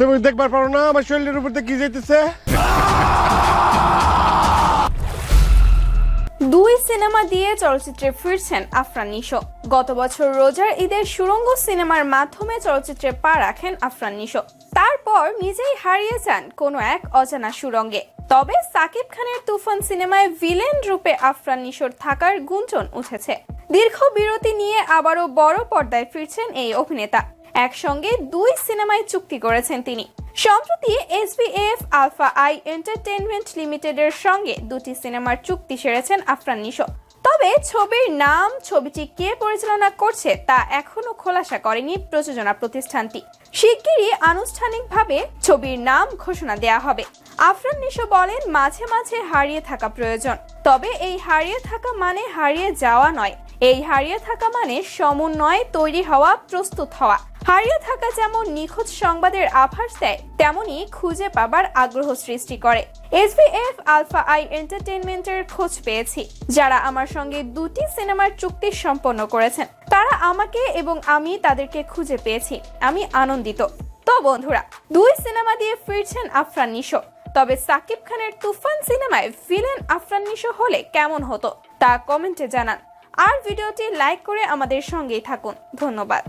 তুমি দেখবার পারো না, আমার শরীরের উপর কি যাইতেছে? দুই সিনেমা দিয়ে চলচ্চিত্রে ফিরছেন আফরান নিশো। গত বছর রোজার ঈদের সুরঙ্গ সিনেমার মাধ্যমে চলচ্চিত্রে পা রাখেন আফরান নিশো। তারপর নিজেই হারিয়ে যান কোনো এক অজানা সুরঙ্গে তবে সাকিব খানের তুফান সিনেমায় ভিলেন রূপে আফরান নিশোর থাকার গুঞ্জন উঠেছে। দীর্ঘ বিরতি নিয়ে আবারও বড় পর্দায় ফিরছেন এই অভিনেতা। একসঙ্গে দুই সিনেমায় চুক্তি করেছেন তিনি। সম্প্রতি এসবিএফ, আলফা আই এন্টারটেইনমেন্ট লিমিটেডের সঙ্গে দুটি সিনেমার চুক্তি সেরেছেন আফরান নিশো। তবে ছবির নাম, ছবিটি কে পরিচালনা করছে তা এখনও খোলাসা করেনি প্রযোজনা প্রতিষ্ঠানটি। শিগগিরই আনুষ্ঠানিকভাবে ছবির নাম ঘোষণা দেয়া হবে। আফরান নিশো বলেন, মাঝে মাঝে হারিয়ে থাকা প্রয়োজন। তবে এই হারিয়ে থাকা মানে হারিয়ে যাওয়া নয়। এই হারিয়ে থাকা মানে সমন্বয়ে তৈরি হওয়া, প্রস্তুত হওয়া। হারিয়ে থাকা যেমন নিখোঁজ সংবাদের আভাস দেয়, তেমনি খুঁজে পাবার আগ্রহ সৃষ্টি করে। এসবিএফ আলফা আই এন্টারটেনমেন্টের খোঁজ পেয়েছি, যারা আমার সঙ্গে দুটি সিনেমার চুক্তি সম্পন্ন করেছেন। তারা আমাকে এবং আমি তাদেরকে খুঁজে পেয়েছি, আমি আনন্দিত। তো বন্ধুরা, দুই সিনেমা দিয়ে ফিরছেন আফরান নিশো, তবে সাকিব খানের তুফান সিনেমায় ভিলেন আফরান নিশো হলে কেমন হতো তা কমেন্টে জানান। আর ভিডিওটি লাইক করে আমাদের সঙ্গেই থাকুন। ধন্যবাদ।